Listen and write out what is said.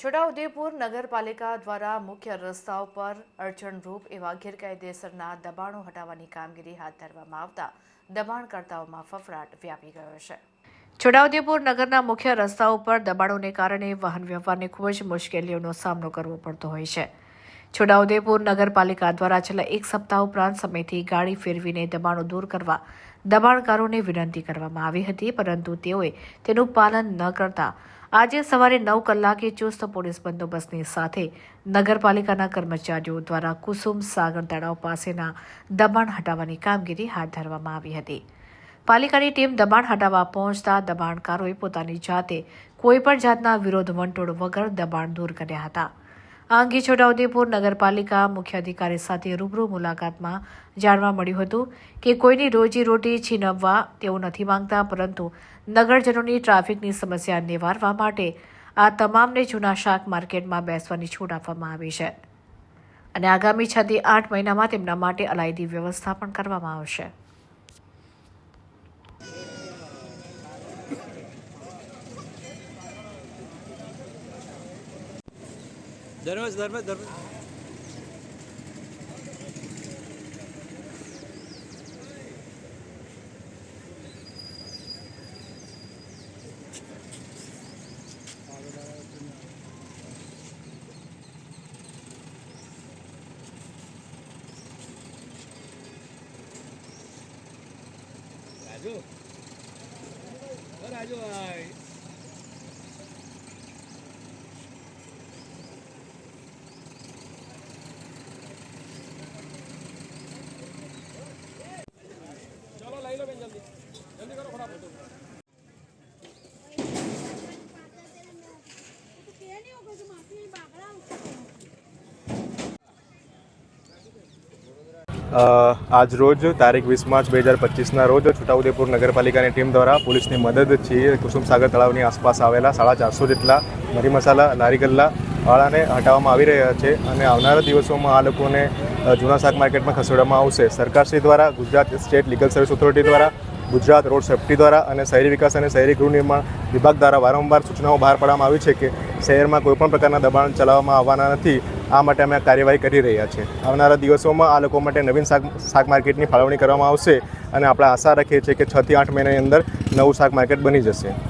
છોટાઉદેપુર નગરપાલિકા દ્વારા મુખ્ય રસ્તાઓ પર અડચણરૂપ એવા ગેરકાયદેસરના દબાણો હટાવવાની કામગીરી હાથ ધરવામાં આવતા દબાણકર્તાઓમાં ફફડાટ વ્યાપી ગયો છે. છોટાઉદેપુર નગરના મુખ્ય રસ્તાઓ પર દબાણોને કારણે વાહન વ્યવહારને ખૂબ જ મુશ્કેલીઓનો સામનો કરવો પડતો હોય છે. છોટાઉદેપુર નગરપાલિકા દ્વારા છેલ્લા એક સપ્તાહ ઉપરાંત સમયથી ગાડી ફેરવીને દબાણો દૂર કરવા દબાણકારોને વિનંતી કરવામાં આવી હતી, પરંતુ તેઓએ તેનું પાલન ન કરતા આજે સવારે નવ કલાકે ચુસ્ત પોલીસ બંદોબસ્તની સાથે નગરપાલિકાના કર્મચારીઓ દ્વારા કુસુમ સાગર તળાવ પાસેના દબાણ હટાવવાની કામગીરી હાથ ધરવામાં આવી હતી. પાલિકાની ટીમ દબાણ હટાવવા પહોંચતા દબાણકારોએ પોતાની જાતે કોઈપણ જાતના વિરોધ વંટોળ વગર દબાણ દૂર કર્યા હતા. આ અંગે છોટાઉદેપુર નગરપાલિકા મુખ્ય અધિકારી સાથે રૂબરૂ મુલાકાતમાં જાણવા મળ્યું હતું કે કોઈની રોજીરોટી છીનવવા તેઓ નથી માંગતા, પરંતુ નગરજનોની ટ્રાફિકની સમસ્યા નિવારવા માટે આ તમામને જૂના શાક માર્કેટમાં બેસવાની છૂટ આપવામાં આવી છે. અને આગામી છ થી આઠ મહિનામાં તેમના માટે અલાયદી વ્યવસ્થા પણ કરવામાં આવશે. Dönmez, dönmez, dönmez. Raju. Oh, Raju, આજ રોજ તારીખ વીસ માર્ચ બે હજાર પચીસના રોજ છોટાઉદેપુર નગરપાલિકાની ટીમ દ્વારા પોલીસની મદદથી કુસુમ સાગર તળાવની આસપાસ આવેલા સાડા ચારસો જેટલા મરી મસાલા લારી ગલ્લા, વાળાને હટાવવામાં આવી રહ્યા છે અને આવનારા દિવસોમાં આ લોકોને જૂના શાક માર્કેટમાં ખસેડવામાં આવશે. સરકારશ્રી દ્વારા, Gujarat state legal service authority દ્વારા, ગુજરાત રોડ સેફ્ટી દ્વારા અને શહેરી વિકાસ અને શહેરી ગૃહ નિર્માણ વિભાગ દ્વારા વારંવાર સૂચનાઓ બહાર પાડવામાં આવી છે કે શહેરમાં કોઈપણ પ્રકારના દબાણ ચલાવવામાં આવવાના નથી. આ માટે અમે કાર્યવાહી કરી રહ્યા છીએ. આવનારા દિવસોમાં આ લોકો માટે નવીન શાક શાક માર્કેટની ફાળવણી કરવામાં આવશે અને આપણે આશા રાખીએ છીએ કે છથી આઠ મહિનાની અંદર નવું શાક માર્કેટ બની જશે.